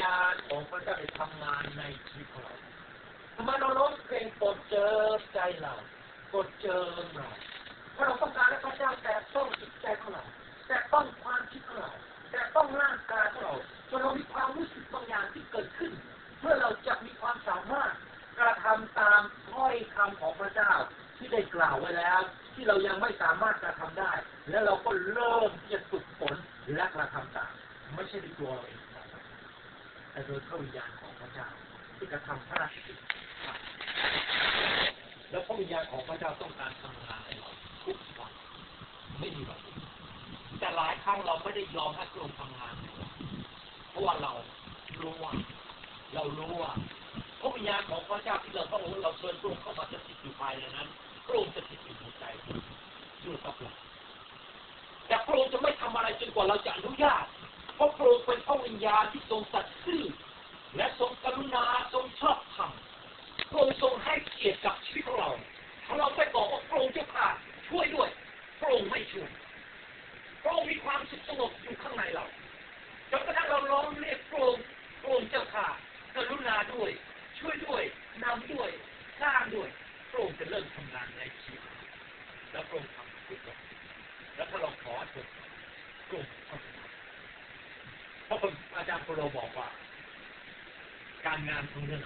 ญาณของพระเจ้าได้ทำงานในชีวิตของเราทำไมเราร้องเพลงกดเจอใจเรากดเจอเราเพราะเราต้องการให้พระเจ้าแต่ต้องจิตใจของเราแต่ต้องความคิดของเราแต่ต้องร่างกายของเราจนเรามีความรู้สึกบางอย่างที่เกิดขึ้น เพื่อเราจะมีความสามารถกระทำตามถ้อยคำของพระเจ้าที่ได้กล่าวไว้แล้ว ที่เรายังไม่สามารถกระทำได้ แล้วเราก็เริ่มที่จะฝึกฝนและกระทำตามไม่ใช่ในตัวเราเอง แต่โดยพระวิญญาณของพระเจ้าที่กระทำพระราชกิจแล้วพระวิญญาณของพระเจ้าต้องการทำงานในเราทุกวันไม่มีวันแต่หลายครั้งเราไม่ได้ยอมให้พระองค์ทำงานเพราะว่าเรารู้ว่าเรารู้ว่าพระวิญญาณของพระเจ้าที่เราต้องรู้เราเชิญพระองค์เข้ามาจะติดอยู่ภายในนั้นพระองค์จะติดอยู่ในใจอยู่กับเราแต่พระองค์จะไม่ทำอะไรจนกว่าเราจะอนุญาต เพราะพระองค์เป็นพระวิญญาณที่ทรงสัตย์ซื่อและทรงกรุณาทรงชอบธรรมพระองค์ทรงให้เกียรติกับชีวิตของเราถ้าเราไปบอกว่าพระองค์เจ้าค่ะช่วยด้วยพระองค์ไม่ช่วยพระองค์มีความสุขสงบอยู่ข้างในเราจนกระทั่งเราร้องเรียกพระองค์พระองค์เจ้าค่ะกรุณาด้วย ช่วยด้วยนำด้วยสร้างด้วยพระองค์จะเริ่มทำงานในชีวิตแล้วพระองค์ทำทุกอย่างแล้วถ้าเราขอจบพระ พระอาจารย์โปโลบอกว่า การงานของเรื่อง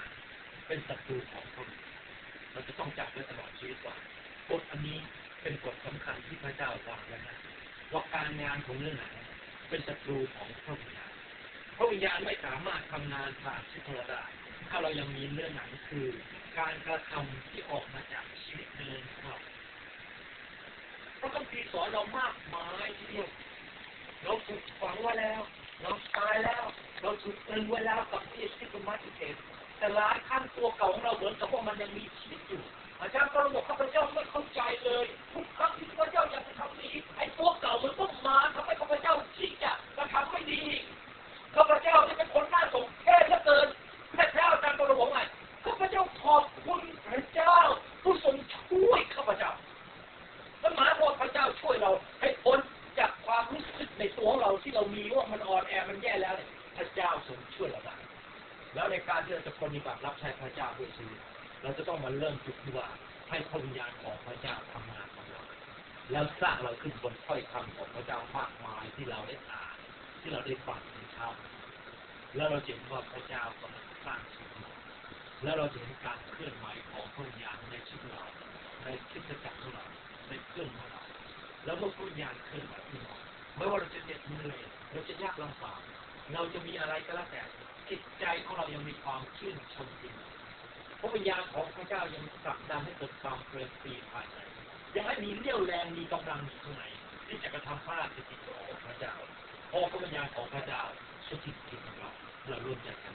เป็นศัตรูของพระองค์เราจะต้องจับไว้ตลอดชีวิตว่ากฎอันนี้เป็นกฎสำคัญที่พระเจ้าวางไว้นะว่าการงานของเรื่องไหนเป็นศัตรูของพระวิญญาณพระวิญญาณไม่สามารถทำงานผ่านชีวิตเราได้ถ้าเรายังมีเรื่องไหนคือ การกระทำที่ออกมาจากชีวิตเดินของเราพระคัมภีร์สอนเรามากมายทีเดียวเราถูกฝังไว้แล้ว ตายแล้ว เราถูกตรึงไว้แล้วกับที่ที่คุณมาติเกตแต่หลายขั้นตัวเก่า เรามีว่ามันอ่อนแอมันแย่แล้วเนี่ยพระเจ้าทรงช่วยเราได้แล้วในการที่เราจะปฏิบัติรับใช้พระเจ้าด้วยชีวิตเราจะต้องมาเริ่มจุดที่ว่าให้พระวิญญาณของพระเจ้าทำงานของเราแล้วสร้างเราขึ้นบนถ้อยคำของพระเจ้ามากมายที่เราได้อ่านที่เราได้ฟังในเช้าแล้วเราเห็นว่าพระเจ้ากำลังสร้างชีวิตเราแล้วเราเห็นการเคลื่อนไหวของพระวิญญาณในชีวิตเราในคิดจักรของเราในเคลื่อนของเราแล้วเมื่อพระวิญญาณเคลื่อนไหวที่เรา ไม่ว่าเราจะเหน็ดเหนื่อยเราจะยากลำบากเราจะมีอะไรก็แล้วแต่จิตใจของเรายังมีความชื่นชมจริงพระวิญญาณของพระเจ้ายังผลักดันให้เกิดความเปลินปีภายในยังให้มีเรี่ยวแรงมีกำลังอยู่ข้างในที่จะกระทำพระราชกิจของพระเจ้าพอพระวิญญาณของพระเจ้าสถิตอยู่กับเราเราร่วมใจกัน